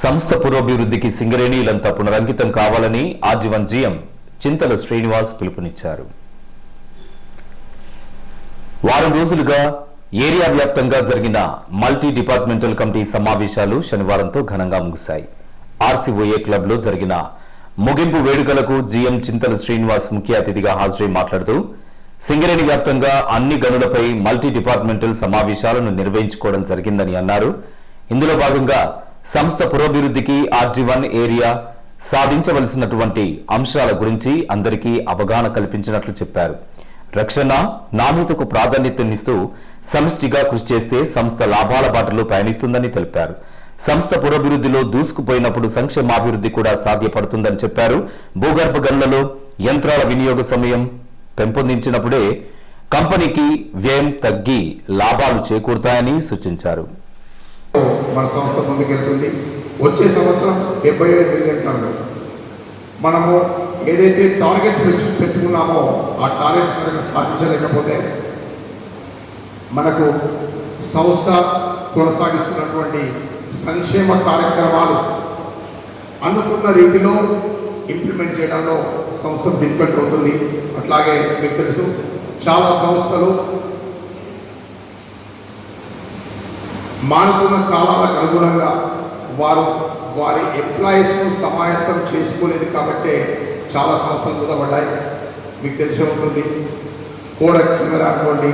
సంస్థ పురోభివృద్ధికి సింగరేణిలంతా పునరంకితం కావాలని ఆజీవన్ జీఎం చింతల శ్రీనివాస్ పిలుపునిచ్చారు. వారం రోజులుగా ఏరియా వ్యాప్తంగా జరిగిన మల్టీ డిపార్ట్మెంటల్ కమిటీ సమావేశాలు శనివారంతో ఘనంగా ముగిశాయి. ఆర్సీఓఏ క్లబ్లో జరిగిన ముగింపు వేడుకలకు జీఎం చింతల శ్రీనివాస్ ముఖ్య అతిథిగా హాజరై మాట్లాడుతూ సింగరేణి వ్యాప్తంగా అన్ని గనులపై మల్టీ డిపార్ట్మెంటల్ సమావేశాలను నిర్వహించుకోవడం జరిగిందని అన్నారు. ఇందులో భాగంగా సంస్థ పురోభివృద్ధికి ఆర్జీవన్ ఏరియా సాధించవలసినటువంటి అంశాల గురించి అందరికీ అవగాహన కల్పించినట్లు చెప్పారు. రక్షణ నాణ్యతకు ప్రాధాన్యతనిస్తూ సమిష్టిగా కృషి చేస్తే సంస్థ లాభాల బాటలో పయనిస్తుందని తెలిపారు. సంస్థ పురోభివృద్ధిలో దూసుకుపోయినప్పుడు సంక్షేమాభివృద్ధి కూడా సాధ్యపడుతుందని చెప్పారు. భూగర్భ గనులలో యంత్రాల వినియోగ సమయం పెంపొందించినప్పుడే కంపెనీకి వ్యయం తగ్గి లాభాలు చేకూరుతాయని సూచించారు. మన సంస్థ ముందుకెళ్తుంది. వచ్చే సంవత్సరం డెబ్బై ఏడు మిలియన్ టన్నులు మనము ఏదైతే టార్గెట్స్ పెంచు పెట్టుకున్నామో ఆ టార్గెట్ కనుక సాధించలేకపోతే మనకు సంస్థ కొనసాగిస్తున్నటువంటి సంక్షేమ కార్యక్రమాలు అనుకున్న రీతిలో ఇంప్లిమెంట్ చేయడంలో సంస్థ డిఫికల్ట్ అవుతుంది. అట్లాగే మీకు తెలుసు చాలా సంస్థలు మారుతున్న కాలాలకు అనుగుణంగా వారు వారి ఎంప్లాయీస్ను సమాయత్తం చేసుకోలేదు కాబట్టి చాలా సంస్థలు మూతపడ్డాయి మీకు తెలిసే ఉంటుంది కోడక్ కెమెరా అనుకోండి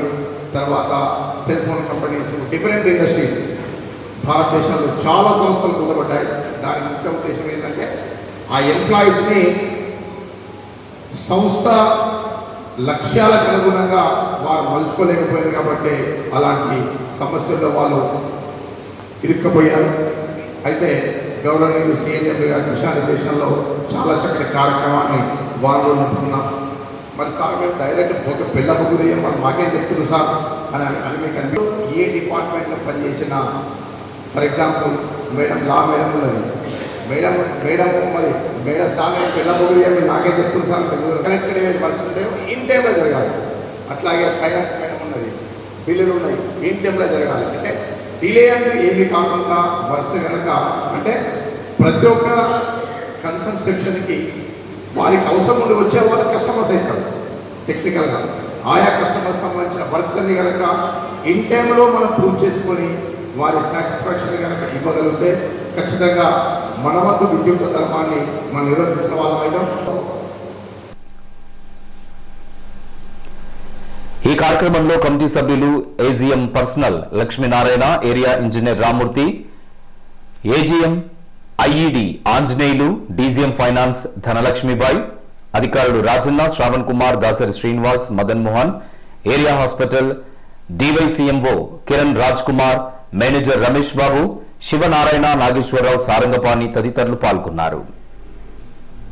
తర్వాత cell phone companies different industries భారతదేశంలో చాలా సంస్థలు మూతపడ్డాయి దాని ముఖ్య ఉద్దేశం ఏంటంటే ఆ ఎంప్లాయీస్ని సంస్థ లక్ష్యాలకు అనుగుణంగా వారు మలుచుకోలేకపోయారు కాబట్టి అలాంటి సమస్యల్లో వాళ్ళు ఇరుక్కపోయారు. అయితే గవర్నర్ సీఎంఎం గారి దిశానిర్దేశంలో చాలా చక్కటి కార్యక్రమాన్ని వాళ్ళు అనుకున్నాం మరి సార్ మేము డైరెక్ట్ ఒక పిల్ల బుగుదయం మరి మాకేం చెప్తున్నారు సార్ అని అని- అని మీకు అనిపి ఏ డిపార్ట్మెంట్లో పనిచేసిన ఫర్ ఎగ్జాంపుల్ మేడం లా మేడం ఉన్నది. మేడం మేడం మరి మేడం సార్ నేను అని నాకే మీరు నాకేం సార్ కనెక్టెడ్ ఏమైనా వర్క్స్ ఉంటాయో ఇన్ టైంలో జరగాలి. అట్లాగే ఫైనాన్స్ మేడం ఉన్నది బిల్లులు ఉన్నాయి ఇన్ టైంలో జరగాలి. అంటే డిలే అంటే ఏమీ కాకుండా వరుస కనుక అంటే ప్రతి ఒక్క కన్సర్న్ సెక్షన్కి వారికి అవసరం ఉండి వచ్చే వాళ్ళు కస్టమర్స్ అవుతారు టెక్నికల్గా ఆయా కస్టమర్స్ సంబంధించిన వర్క్స్ అన్ని కనుక ఇన్ టైంలో మనం ప్రూవ్ చేసుకొని వారి సాటిస్ఫాక్షన్ కనుక ఇవ్వగలిగితే ఖచ్చితంగా మన వద్ద విద్యుత్ ధర్మాన్ని మనం నిర్వర్తించిన వాళ్ళం ఈ కార్యక్రమంలో కమిటీ సభ్యులు AGM personnel Lakshminarayana area engineer Ramurthy AGM IED Anjaneyulu DGM finance Dhanalakshmibai అధికారులు Rajanna Shravan Kumar Dasari Srinivas Madan Mohan area hospital DYCMO Kiran Raj Kumar manager Ramesh Babu Sivanarayana Nageswararao Sarangapani తదితరులు పాల్గొన్నారు.